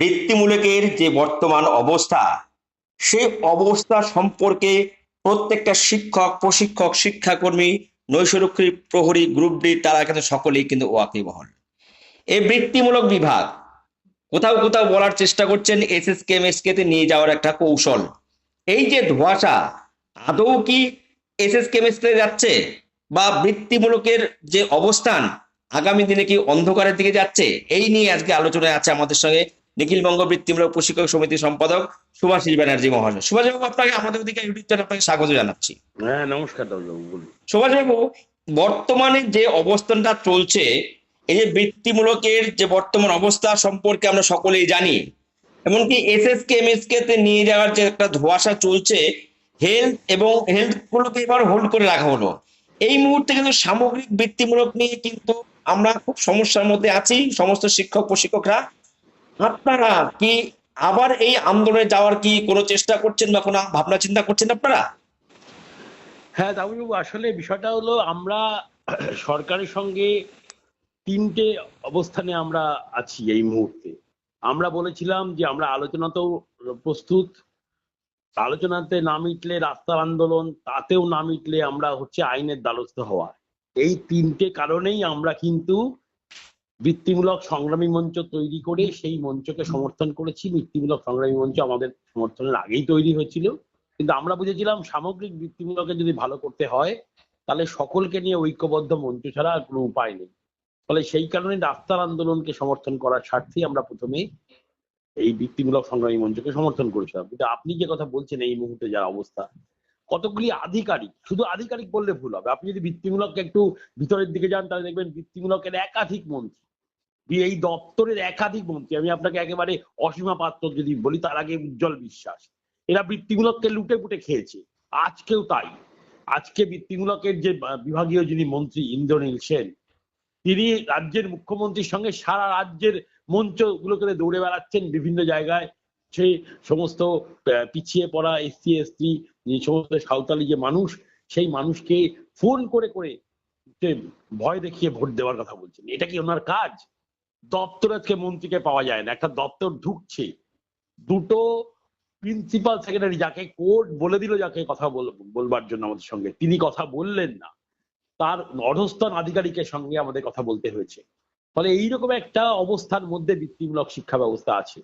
বৃত্তিমূলকের যে বর্তমান অবস্থা, সে অবস্থা সম্পর্কে প্রত্যেকটা শিক্ষক, প্রশিক্ষক, শিক্ষাকর্মী নৈশরক্ষী প্রহরী গ্রুপ ডি তারা কিন্তু সকলেই কিন্তু ওয়াকিবহল। এই বৃত্তিমূলক বিভাগ, কোথাও কোথাও বলার চেষ্টা করছেন এসএসকে কে তে নিয়ে যাওয়ার একটা কৌশল। এই যে ধোঁয়াশা, আদৌ কি এসএসকে কে যাচ্ছে বা বৃত্তিমূলকের যে অবস্থান, আগামী দিনে কি অন্ধকারের দিকে যাচ্ছে? এই নিয়ে আজকে আলোচনায় আছে আমাদের সঙ্গে নিখিলবঙ্গ বৃত্তিমূলক প্রশিক্ষক সমিতি সম্পাদক সুভাষিস ব্যানার্জি মহাশয়। সুভাষবাবু আপনাকে আমাদের ওদিকে ইউটিউব চ্যানেল আপনাকে স্বাগত জানাচ্ছি। হ্যাঁ নমস্কার দাদু বলুন। সুভাষবাবু বর্তমানে যে অবস্থানটা চলছে এই যে বৃত্তিমূলকের যে বর্তমান অবস্থা সম্পর্কে আমরা সকলেই জানি এমনকি এসএসকে এমএসকে তে নিয়ে যাওয়ার যে একটা ধোঁয়াশা চলছে হেলথ এবং হেলথ গুলোকে এবার হোল্ড করে রাখা হলো। এই মুহূর্তে কিন্তু সামগ্রিক বৃত্তিমূলক নিয়ে কিন্তু আমরা খুব সমস্যার মধ্যে আছি সমস্ত শিক্ষক প্রশিক্ষকরা আপনারা কি আবার এই আন্দোলনে যাওয়ার কি কোনো চেষ্টা করছেন বা কোনো ভাবনা চিন্তা করছেন আপনারা? হ্যাঁ দাদুবাবু আসলে বিষয়টা হলো আমরা সরকারের সঙ্গে তিনটে অবস্থানে আমরা আছি এই মুহূর্তে। আমরা বলেছিলাম যে আমরা আলোচনাতেও প্রস্তুত, আলোচনাতে না মিটলে রাস্তার আন্দোলন, তাতেও না মিটলে আমরা হচ্ছে আইনের দ্বারস্থ হওয়া। এই তিনটে কারণেই আমরা কিন্তু বৃত্তিমূলক সংগ্রামী মঞ্চ তৈরি করে সেই মঞ্চকে সমর্থন করেছি। বৃত্তিমূলক সংগ্রামী মঞ্চ আমাদের সমর্থনের আগেই তৈরি হয়েছিল। কিন্তু আমরা বুঝেছিলাম সামগ্রিক বৃত্তিমূলকে যদি ভালো করতে হয়, তাহলে সকলকে নিয়ে ঐক্যবদ্ধ মঞ্চ ছাড়া আর কোনো উপায় নেই। ফলে সেই কারণে রাস্তার আন্দোলনকে সমর্থন করার স্বার্থেই আমরা প্রথমে এই বৃত্তিমূলক সংগ্রামী মঞ্চকে সমর্থন করেছিলাম। কিন্তু আপনি যে কথা বলছেন এই মুহূর্তে যার অবস্থা, কতগুলি আধিকারিক, শুধু আধিকারিক বললে ভুল হবে। আপনি যদি বৃত্তিমূলককে একটু ভিতরের দিকে যান, তাহলে দেখবেন বৃত্তিমূলকের একাধিক মন্ত্রী। এই দপ্তরের একাধিক মন্ত্রী, আমি আপনাকে একেবারে অসীমা পাত্র যদি বলি, তার আগে উজ্জ্বল বিশ্বাস। এরা বৃত্তিমূলককে লুটে পুটে খেয়েছে। আজকেও তাই। আজকে বৃত্তিমূলকের যে বিভাগীয় যিনি মন্ত্রী ইন্দ্রনীল সেন, তিনি রাজ্যের মুখ্যমন্ত্রীর সঙ্গে সারা রাজ্যের মঞ্চ মঞ্চগুলোকে দৌড়ে বেড়াচ্ছেন বিভিন্ন জায়গায়। সেই সমস্ত পিছিয়ে পড়া এসসি, এসটি সমস্ত সাঁওতালি যে মানুষ, সেই মানুষকে ফোন করে করে ভয় দেখিয়ে ভোট দেওয়ার কথা বলছেন। এটা কি ওনার কাজ? দপ্তর আজকে মন্ত্রীকে পাওয়া যায় না, একটা দপ্তর ঢুকছে। দুটো প্রিন্সিপাল সেক্রেটারি যাকে কোর্ট বলে দিল যাকে কথা বলবার জন্য আমাদের সঙ্গে, তিনি কথা বললেন না। তার অধস্তন আধিকারিকের সঙ্গে আমাদের কথা বলতে হয়েছে। ফলে এইরকম একটা অবস্থার মধ্যে বৃত্তিমূলক শিক্ষা ব্যবস্থা আছে।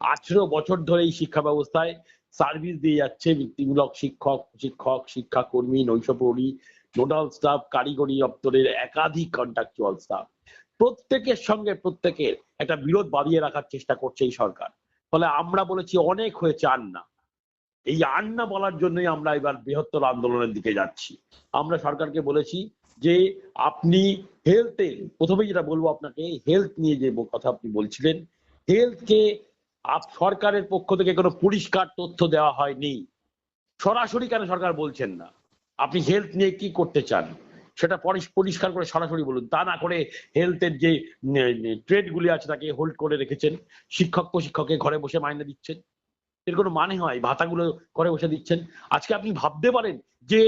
আঠেরো বছর ধরে এই শিক্ষা ব্যবস্থায় সার্ভিস দিয়ে যাচ্ছে বৃত্তিমূলক শিক্ষক শিক্ষক, শিক্ষাকর্মী নৈশপ্রহরী নোডাল স্টাফ কারিগরি দপ্তরের একাধিক কন্ট্রাকচুয়াল স্টাফ প্রত্যেকের সঙ্গে প্রত্যেকের একটা বিরোধ বাড়িয়ে রাখার চেষ্টা করছে এই সরকার। ফলে আমরা বলেছি অনেক হয়েছে আন্না। এই আন্না বলার জন্যই আমরা এবার বৃহত্তর আন্দোলনের দিকে যাচ্ছি। আমরা সরকারকে বলেছি যে আপনি হেলথে প্রথমে যেটা বলব আপনাকে হেলথ নিয়ে যে কথা আপনি বলছিলেন হেলথকে সরকারের পক্ষ থেকে কোনো পরিষ্কার তথ্য দেওয়া হয়নি। সরাসরি কেন সরকার বলছেন না? আপনি হেলথ নিয়ে কি করতে চান? সেটা পরিষ্কার করে সরাসরি বলুন। তা না করে হেলথের যে ট্রেড গুলি আছে তাকে হোল্ড করে রেখেছেন, শিক্ষক প্রশিক্ষকে ঘরে বসে মাইনে দিচ্ছেন, এর কোনো মানে হয়? ভাতাগুলো ঘরে বসে দিচ্ছেন। আজকে আপনি ভাবতে পারেন যে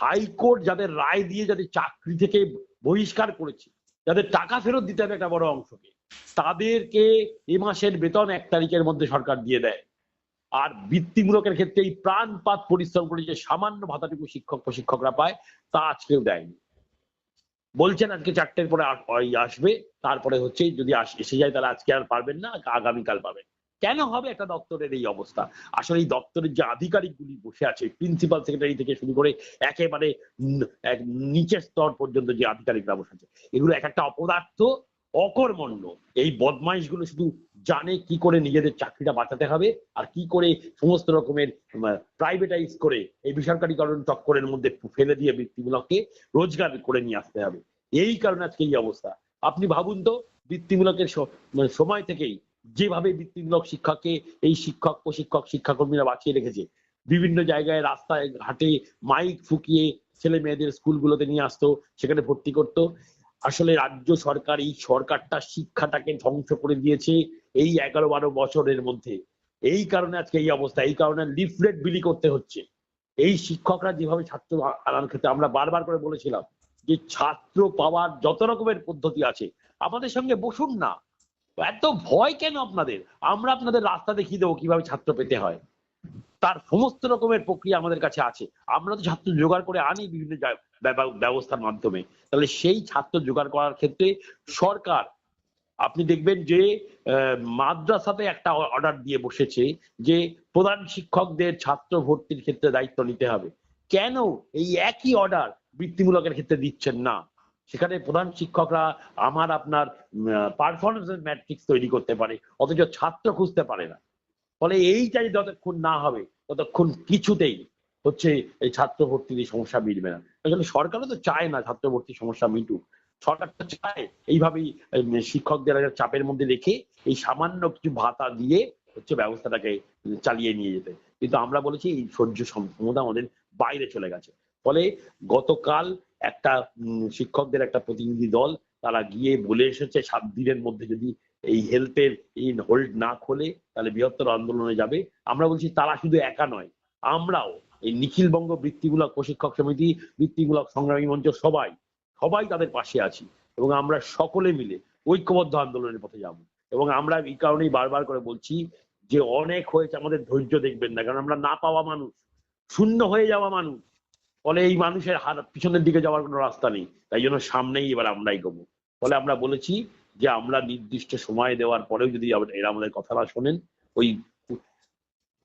হাইকোর্ট যাদের রায় দিয়ে যাদের চাকরি থেকে বহিষ্কার করেছে, যাদের টাকা ফেরত দিতে হবে একটা বড় অংশকে, তাদেরকে এ মাসের বেতন এক তারিখের মধ্যে সরকার দিয়ে দেয়। আর বৃত্তিমূলকের ক্ষেত্রে এই প্রাণপাত পরিশ্রম করে যে সামান্য ভাতাটুকু শিক্ষক প্রশিক্ষকরা পায়, তা আজকেও দেয়নি। বলছেন আজকে চারটের পরে আসবে, তারপরে হচ্ছে যদি এসে যায় তাহলে আজকে আর পারবেন না আগামীকাল পাবেন। কেন হবে একটা দপ্তরের এই অবস্থা? আসলে এই দপ্তরের যে আধিকারিকগুলি বসে আছে, প্রিন্সিপাল সেক্রেটারি থেকে শুরু করে একেবারে এক নিচের স্তর পর্যন্ত যে আধিকারিকরা বসে আছে, এগুলো এক একটা অপদার্থ অকর্মণ্য। এই বদমাইশগুলো শুধু জানে কি করে নিজেদের চাকরিটা বাঁচাতে হবে আর কি করে সমস্ত রকমের প্রাইভেটাইজ করে এই বেসরকারীকরণ চক্করের মধ্যে ফেলে দিয়ে বৃত্তিমূলককে রোজগার করে নিয়ে আসতে হবে। এই কারণে আজকে এই অবস্থা। আপনি ভাবুন তো, বৃত্তিমূলকের সময় থেকেই যেভাবে বৃত্তিমূলক শিক্ষাকে, এই শিক্ষক, প্রশিক্ষক, শিক্ষাকর্মীরা বাঁচিয়ে রেখেছে, বিভিন্ন জায়গায় রাস্তায়, ঘাটে মাইক ফুকিয়ে ছেলে মেয়েদের স্কুলগুলোতে নিয়ে আসতো, সেখানে ভর্তি করতো আসলে রাজ্য সরকার, এই সরকারটা শিক্ষাটাকে ধ্বংস করে দিয়েছে এই এগারো বারো বছরের মধ্যে। এই কারণে আজকে এই অবস্থা, এই কারণে লিফলেট বিলি করতে হচ্ছে। এই শিক্ষকরা যেভাবে ছাত্র আনার ক্ষেত্রে, আমরা বারবার করে বলেছিলাম যে ছাত্র পাওয়ার যত রকমের পদ্ধতি আছে, আমাদের সঙ্গে বসুন না। এত ভয় কেন আপনাদের? আমরা আপনাদের রাস্তা দেখিয়ে দেবো কীভাবে ছাত্র পেতে হয়। তার সমস্ত রকমের প্রক্রিয়া আমাদের কাছে আছে। আমরা তো ছাত্র জোগাড় করে আনি বিভিন্ন ব্যবস্থার মাধ্যমে। তাহলে সেই ছাত্র জোগাড় করার ক্ষেত্রে সরকার, আপনি দেখবেন যে মাদ্রাসাতে একটা অর্ডার দিয়ে বসেছে যে, প্রধান শিক্ষকদের ছাত্র ভর্তির ক্ষেত্রে দায়িত্ব নিতে হবে। কেন এই একই অর্ডার বৃত্তিমূলকের ক্ষেত্রে দিচ্ছেন না? সেখানে প্রধান শিক্ষকরা আমার আপনার পারফরমেন্স ম্যাট্রিক্স তৈরি করতে পারে, অথচ ছাত্র খুঁজতে পারে না। ফলে এইটা যতক্ষণ না হবে, ততক্ষণ কিছুতেই হচ্ছে এই ছাত্র ভর্তির এই সমস্যা মিটবে না। আসলে সরকারও তো চায় না ছাত্র ভর্তির সমস্যা মিটুক। সরকার তো চায় এইভাবেই শিক্ষকদের চাপের মধ্যে রেখে এই সামান্য কিছু ভাতা দিয়ে হচ্ছে ব্যবস্থাটাকে চালিয়ে নিয়ে যেতে। কিন্তু আমরা বলেছি এই সহ্য ক্ষমতা আমাদের বাইরে চলে গেছে। ফলে গতকাল একটা শিক্ষকদের একটা প্রতিনিধি দল তারা গিয়ে বলে এসেছে, সাত দিনের মধ্যে যদি এই হেলথের ইন হোল্ড না খোলে, তাহলে বৃহত্তর আন্দোলনে যাবে। আমরা বলছি, তারা শুধু একা নয়, আমরাও এই নিখিলবঙ্গ বৃত্তিমূলক প্রশিক্ষক সমিতি, বৃত্তিমূলক সংগ্রামী মঞ্চ, সবাই সবাই তাদের পাশে আছি এবং আমরা সকলে মিলে ঐক্যবদ্ধ আন্দোলনের পথে যাব। এবং আমরা এই কারণেই বারবার করে বলছি যে, অনেক হয়েছে, আমাদের ধৈর্য দেখবেন না, কারণ আমরা না পাওয়া মানুষ, শূন্য হয়ে যাওয়া মানুষ। ফলে এই মানুষের হাত পিছনের দিকে যাওয়ার কোনো রাস্তা নেই, তাই জন্য সামনেই এবার আমরা এগোবো ফলে আমরা বলেছি যে আমরা নির্দিষ্ট সময় দেওয়ার পরেও যদি এরা আমাদের কথা না শোনেন, ওই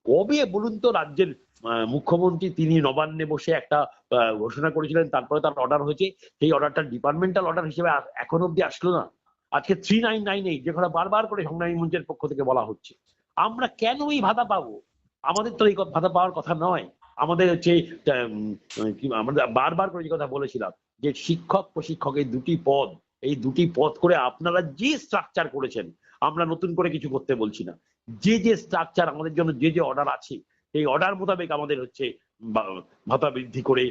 কবে বলুন তো রাজ্যের মুখ্যমন্ত্রী তিনি নবান্নে বসে একটা ঘোষণা করেছিলেন, তারপরে তার অর্ডার হয়েছে, সেই অর্ডারটা ডিপার্টমেন্টাল অর্ডার হিসেবে এখন অব্দি আসলো না। আজকে থ্রি নাইন নাইন এইট যেখানে বারবার করে সংগ্রামী মঞ্চের পক্ষ থেকে বলা হচ্ছে। আমরা কেন এই ভাতা পাবো? আমাদের তো এই ভাতা পাওয়ার কথা নয়। আমাদের হচ্ছে আমরা বারবার করে যে কথা বলেছিলাম, যে শিক্ষক প্রশিক্ষকের দুটি পদ এই দুটি পথ করে আপনারা যে স্ট্রাকচার করেছেন, আমরা নতুন করে কিছু করতে বলছি না। যে যে স্ট্রাকচার আমাদের জন্য, যে যে অর্ডার আছে এই অর্ডার মোতাবেক আমাদের হচ্ছে ভাতা বৃদ্ধি করে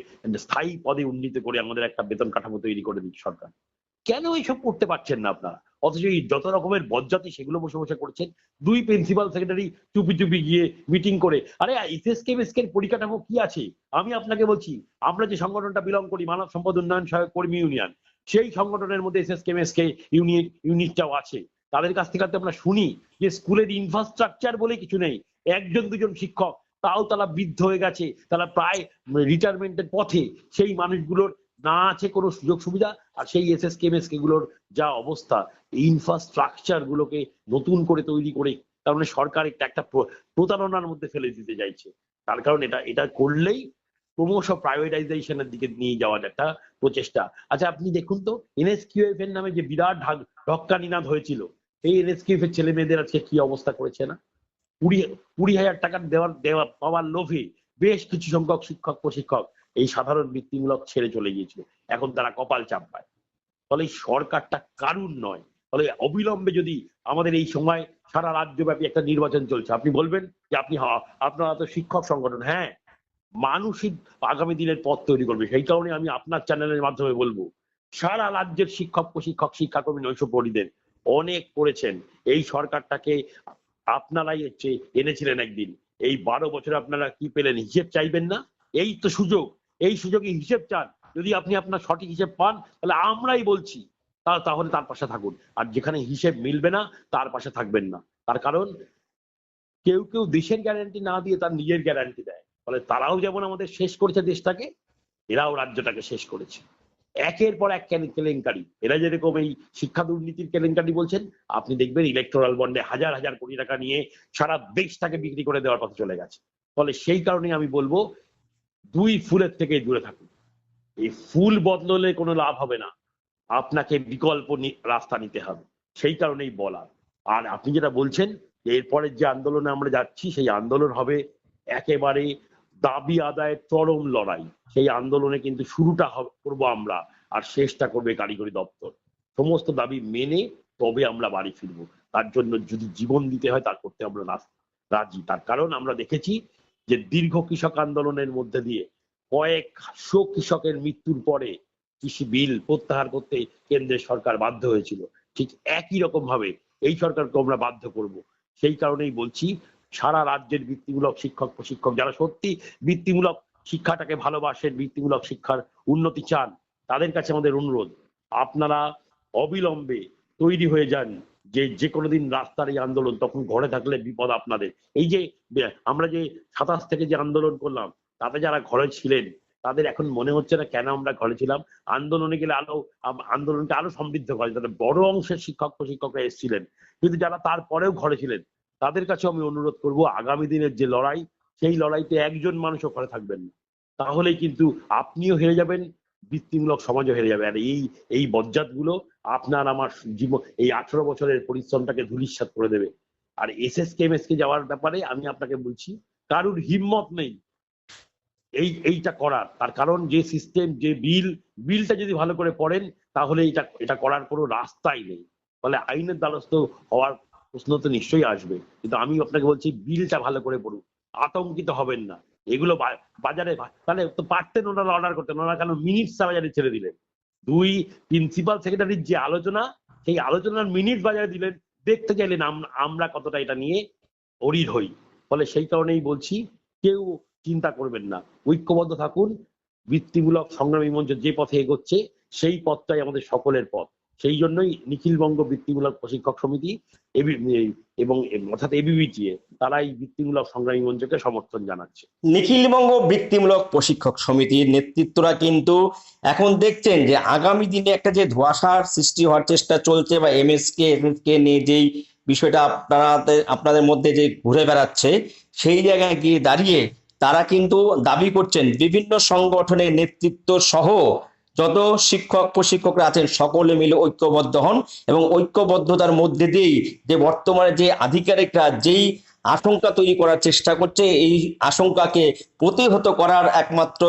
স্থায়ী পদে উন্নীত করে আমাদের একটা বেতন কাঠামো তৈরি করে দিচ্ছে সরকার। কেন এইসব করতে পারছেন না আপনারা? অথচ এই যত রকমের বজ্জাতি সেগুলো বসে বসে করছেন। দুই প্রিন্সিপাল সেক্রেটারি চুপি চুপি গিয়ে মিটিং করে, আরে এসএসকে এসকে পরিকাঠামো কি আছে? আমি আপনাকে বলছি, আমরা যে সংগঠনটা বিলং করি, মানব সম্পদ উন্নয়ন সহায়ক কর্মী ইউনিয়ন সেই সংগঠনের মধ্যে S S SSK SK unit, ইউনিটটাও আছে। তাদের কাছ থেকে আমরা শুনি যে স্কুলের ইনফ্রাস্ট্রাকচার বলে কিছু নেই। একজন, দুজন শিক্ষক, তাও তারা বৃদ্ধ হয়ে গেছে। তারা প্রায় রিটায়ারমেন্টের পথে সেই মানুষগুলোর না আছে কোনো সুযোগ সুবিধা আর সেই এসএস কেমএসকে গুলোর যা অবস্থা ইনফ্রাস্ট্রাকচার গুলোকে নতুন করে তৈরি করে তার মানে সরকার একটা একটা প্র- প্রতারণার মধ্যে ফেলে দিতে চাইছে। তার কারণ এটা এটা করলেই ক্রমশ প্রাইভেটাইজেশনের দিকে নিয়ে যাওয়ার একটা প্রচেষ্টা। আচ্ছা আপনি দেখুন তো এনএসকিউএফ এর নামে যে বিরাট ঢাক ঢক্কা নিনাদ হয়েছিল এই এনএসকিউএফ এর ছেলে মেয়েদের আজকে কি অবস্থা করেছে না? কুড়ি কুড়ি হাজার টাকা দেওয়ার দেওয়া পাওয়ার লোভে বেশ কিছু সংখ্যক শিক্ষক, প্রশিক্ষক এই সাধারণ বৃত্তিমূলক ছেড়ে চলে গিয়েছিল। এখন তারা কপাল চাপায় ফলে এই সরকারটা কারুর নয়। ফলে অবিলম্বে যদি আমাদের এই সময় সারা রাজ্যব্যাপী একটা নির্বাচন চলছে, আপনি বলবেন যে আপনি হা- আপনারা তো শিক্ষক সংগঠন হ্যাঁ। মানুষই আগামী দিনের পথ তৈরি করবে। সেই কারণে আমি আপনার চ্যানেলের মাধ্যমে বলব, সারা রাজ্যের শিক্ষক, প্রশিক্ষক, শিক্ষাকর্মী নৈশপরিদের অনেক করেছেন। এই সরকারটাকে আপনারাই হচ্ছে এনেছিলেন একদিন। এই বারো বছরে আপনারা কি পেলেন? হিসেব চাইবেন না? এই তো সুযোগ। এই সুযোগে হিসেব চান। যদি আপনি আপনার সঠিক হিসেব পান, তাহলে আমরাই বলছি। তাহলে তার পাশে থাকুন। আর যেখানে হিসেব মিলবে না, তার পাশে থাকবেন না। তার কারণ, কেউ কেউ দেশের গ্যারান্টি না দিয়ে তার নিজের গ্যারান্টি দেয়। ফলে তারাও যেমন আমাদের শেষ করেছে দেশটাকে, এরাও রাজ্যটাকে শেষ করেছে। একের পর এক কেলেঙ্কারি। এরা যেরকম এই শিক্ষা দুর্নীতির কেলেঙ্কারি বলছেন, আপনি দেখবেন ইলেকট্রাল বন্ডে হাজার হাজার কোটি টাকা নিয়ে সারা দেশটাকে বিক্রি করে দেওয়ার পথে চলে গেছে। ফলে সেই কারণে আমি বলব, দুই ফুলের থেকে দূরে থাকুন। এই ফুল বদললে কোনো লাভ হবে না। আপনাকে বিকল্প রাস্তা নিতে হবে। সেই কারণেই বলা আর আপনি যেটা বলছেন, এরপরের যে আন্দোলনে আমরা যাচ্ছি, সেই আন্দোলন হবে একেবারে দাবি আদায়ের চরম লড়াই। সেই আন্দোলনে কিন্তু শুরুটা করব আমরা আর শেষটা করবে কারিগরি দপ্তর। সমস্ত দাবি মেনে তবে আমরা বাড়ি ফিরবো। তার জন্য যদি জীবন দিতে হয় তা করতে আমরা রাজি। তার কারণ আমরা দেখেছি যে দীর্ঘ কৃষক আন্দোলনের মধ্যে দিয়ে কয়েকশো কৃষকের মৃত্যুর পরে কৃষি বিল প্রত্যাহার করতে কেন্দ্রের সরকার বাধ্য হয়েছিল। ঠিক একই রকম ভাবে এই সরকারকে আমরা বাধ্য করব। সেই কারণেই বলছি সারা রাজ্যের বৃত্তিমূলক শিক্ষক, প্রশিক্ষক যারা সত্যি বৃত্তিমূলক শিক্ষাটাকে ভালোবাসেন, বৃত্তিমূলক শিক্ষার উন্নতি চান, তাদের কাছে আমাদের অনুরোধ, আপনারা অবিলম্বে তৈরি হয়ে যান যে যে কোনো দিন রাস্তার এই আন্দোলন, তখন ঘরে থাকলে বিপদ আপনাদের। এই যে আমরা যে সাতাশ থেকে যে আন্দোলন করলাম, তাতে যারা ঘরে ছিলেন, তাদের এখন মনে হচ্ছে না কেন আমরা ঘরে ছিলাম। আন্দোলনে গেলে আরও আন্দোলনকে আরও সমৃদ্ধ করে তাদের বড় অংশের শিক্ষক, প্রশিক্ষকরা এসেছিলেন। কিন্তু যারা তারপরেও ঘরে ছিলেন তাদের কাছে আমি অনুরোধ করব, আগামী দিনের যে লড়াই, সেই লড়াইতে একজন মানুষও ঘরে থাকবেন না। তাহলেই কিন্তু আপনিও হেরে যাবেন বৃত্তিমূলক সমাজও হেরে যাবে। আর এই এই বজ্জাতগুলো আপনার আমার জীবন এই আঠারো বছরের পরিশ্রমটাকে ধূলিসাৎ করে দেবে। আর এস এস কে কে যাওয়ার ব্যাপারে আমি আপনাকে বলছি, কারুর হিম্মত নেই। এই, এইটা করার। তার কারণ যে সিস্টেম যে বিল, বিলটা যদি ভালো করে পড়েন, তাহলে এটা এটা করার কোনো রাস্তাই নেই। ফলে আইনের দ্বারস্থ হওয়ার প্রশ্ন তো নিশ্চয়ই আসবে। কিন্তু আমি আপনাকে বলছি, বিলটা ভালো করে পড়ুন। আতঙ্কিত হবেন না। এগুলো বাজারে তাহলে তো পারতেন ওনারা অর্ডার করতেন। ওনারা কেন মিনিটস বাজারে ছেড়ে দিলেন? দুই প্রিন্সিপাল সেক্রেটারির যে আলোচনা, সেই আলোচনার মিনিট বাজারে দিলেন। দেখতে চাইলেন আম- আমরা কতটা এটা নিয়ে অরির হই। ফলে সেই কারণেই বলছি, কেউ চিন্তা করবেন না। ঐক্যবদ্ধ থাকুন। বৃত্তিমূলক সংগ্রামী মঞ্চ যে পথে এগোচ্ছে, সেই পথটাই আমাদের সকলের পথ। সেই জন্যই নিখিলবঙ্গ বৃত্তিমূলক প্রশিক্ষক সমিতি এবি- অর্থাৎ এবিবিটিএ তারা এই বৃত্তিমূলক সংগ্রামী মঞ্চকে সমর্থন জানাচ্ছে। নিখিলবঙ্গ বৃত্তিমূলক প্রশিক্ষক সমিতির নেতৃত্বরা কিন্তু এখন দেখছেন যে আগামী দিনে একটা যে ধোঁয়াশার সৃষ্টি হওয়ার চেষ্টা চলছে বা এমএসকে এমএসকে নিয়ে যেই বিষয়টা আপনাদের আপনাদের মধ্যে যে ঘুরে বেড়াচ্ছে, সেই জায়গায় গিয়ে দাঁড়িয়ে তারা কিন্তু দাবি করছেন বিভিন্ন সংগঠনের নেতৃত্ব সহ যত শিক্ষক, প্রশিক্ষকরা আছেন, সকলে মিলে ঐক্যবদ্ধ হন এবং ঐক্যবদ্ধতার মধ্যে দিয়েই যে বর্তমানে যে আধিকারিকরা যেই আশঙ্কা তৈরি করার চেষ্টা করছে, এই আশঙ্কাকে প্রতিহত করার একমাত্র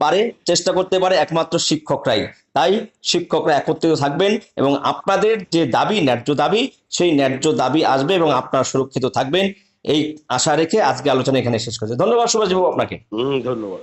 পারে, চেষ্টা করতে পারে একমাত্র শিক্ষকরাই। তাই শিক্ষকরা একত্রিত থাকবেন এবং আপনাদের যে দাবি, ন্যায্য দাবি, সেই ন্যায্য দাবি আসবে এবং আপনারা সুরক্ষিত থাকবেন। এই আশা রেখে আজকে আলোচনা এখানে শেষ করছে। ধন্যবাদ সুভাষবাবু আপনাকে। হম, ধন্যবাদ।